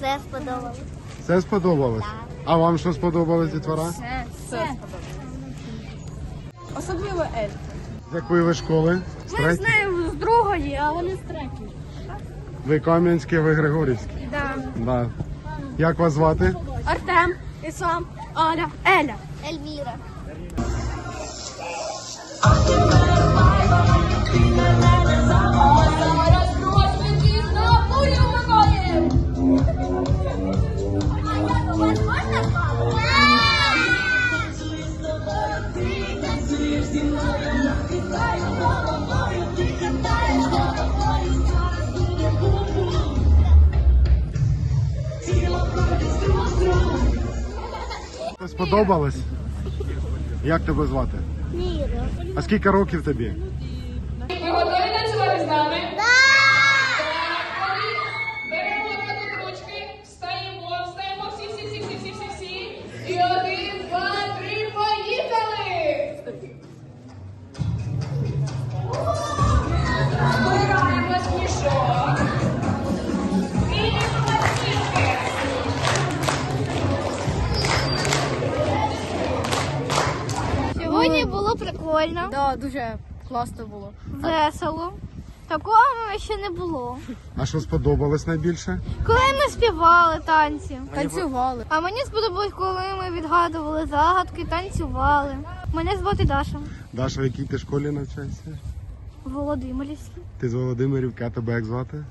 Все сподобалось. Все сподобалось? А вам що сподобалось, дітвора? Все, все сподобалось. Особливо Ель. З якої ви школи? З Ми третьої? знаємо з другої, а вони з третьої. Ви Кам'янські, ви Григорівські? Да. Да. Як вас звати? Артем, Іслам, Аля, Еля. Ельвіра. Сподобалось? Як тебе звати? Міра. А скільки років тобі? Ви готові танцювати з нами? Прикольно, Да, дуже класно було. весело. Такого ще не було. А що сподобалось найбільше? Коли ми співали танці. Танцювали. А мені сподобалось, коли ми відгадували загадки, танцювали. Мене звати Даша Даша, в якій ти школі навчаєшся? Володимирівська. Ти з Володимирівки, а тебе як звати?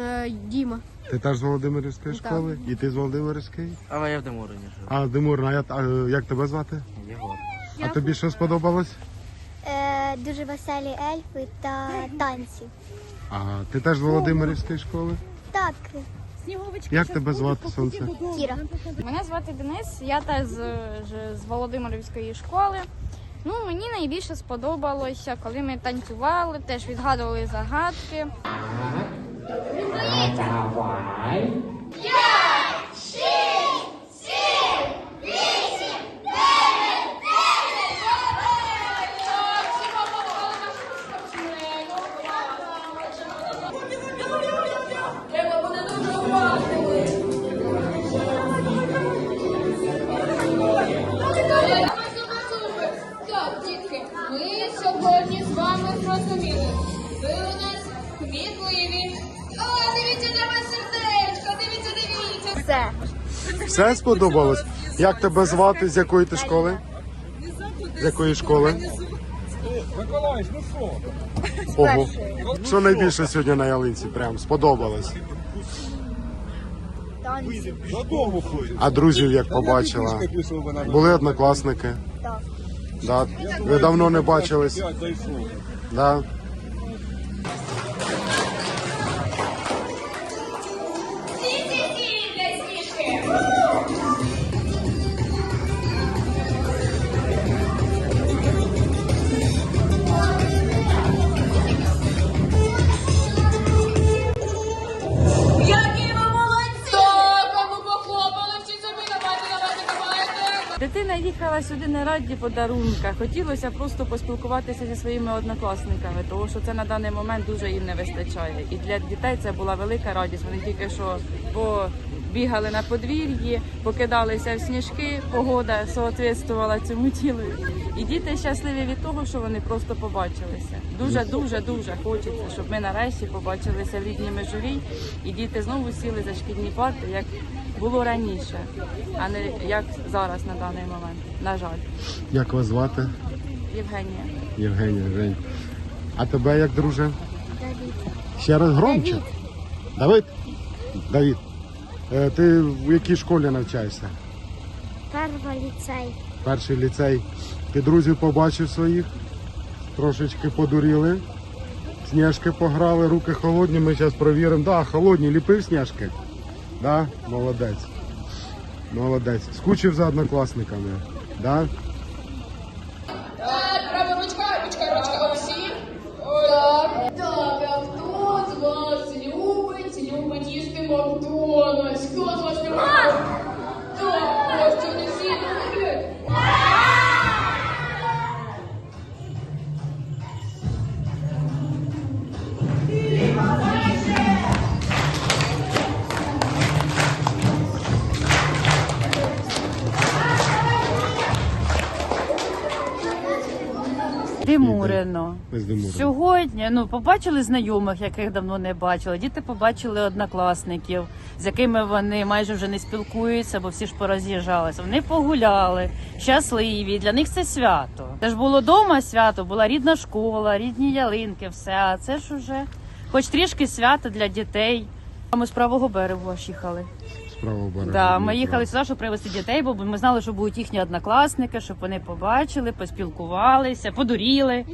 е, Діма. Ти теж з Володимирівської Так. школи? І ти з Володимирівської? Але я в Демурині живу. А Димур, а, я- а як тебе звати? Єгор. А тобі що сподобалось? Дуже веселі ельфи та танці. А ти теж з Володимирівської школи? Так, Як тебе звати, сонце? Кіра. Мене звати Денис, я теж з, з Володимирівської школи. Ну, мені найбільше сподобалося, коли ми танцювали, теж відгадували загадки. Треба Все. Все сподобалось? Як тебе звати? З якої ти школи? З якої школи? Миколаївич, ну що? Ого. Що найбільше сьогодні на ялинці? Прям сподобалось. Додому ходить. А друзів як побачила? Були однокласники? Так. Да. Ви давно не бачились? Да. Дитина їхала сюди не раді подарунка. Хотілося просто поспілкуватися зі своїми однокласниками, тому що це на даний момент дуже їм не вистачає. І для дітей це була велика радість. Вони тільки що побігали на подвір'ї, покидалися в сніжки, погода соответствувала цьому тілу. І діти щасливі від того, що вони просто побачилися. Дуже, дуже, дуже хочеться, щоб ми нарешті побачилися в рідній межовій, і діти знову сіли за шкільні парти, як було раніше, а не як зараз на даний момент. На жаль, Як вас звати? Євгенія. Євгенія Жень. А тебе як, друже? Давід. Ще раз громче. Давид? Давід. Е, ти в якій школі навчаєшся? Перший ліцей. Перший ліцей. Ти друзів побачив своїх? Трошечки подуріли. Сніжки пограли, руки холодні, ми зараз перевіримо. Да, холодні, ліпив сніжки. Да? Молодець. Молодець. Скучив за однокласниками. Да? Димурено. Ми. Сьогодні ну побачили знайомих, яких давно не бачили. Діти побачили однокласників, з якими вони майже вже не спілкуються, бо всі ж пороз'їжджалися. Вони погуляли, щасливі. Для них це свято. Це ж було дома свято, була рідна школа, рідні ялинки, все. А це ж уже, хоч трішки свято для дітей. Ми з правого берегу аж їхали. Справа берега. Да, ми їхали сюди, щоб привезти дітей, бо ми знали, що будуть їхні однокласники, щоб вони побачили, поспілкувалися, подуріли.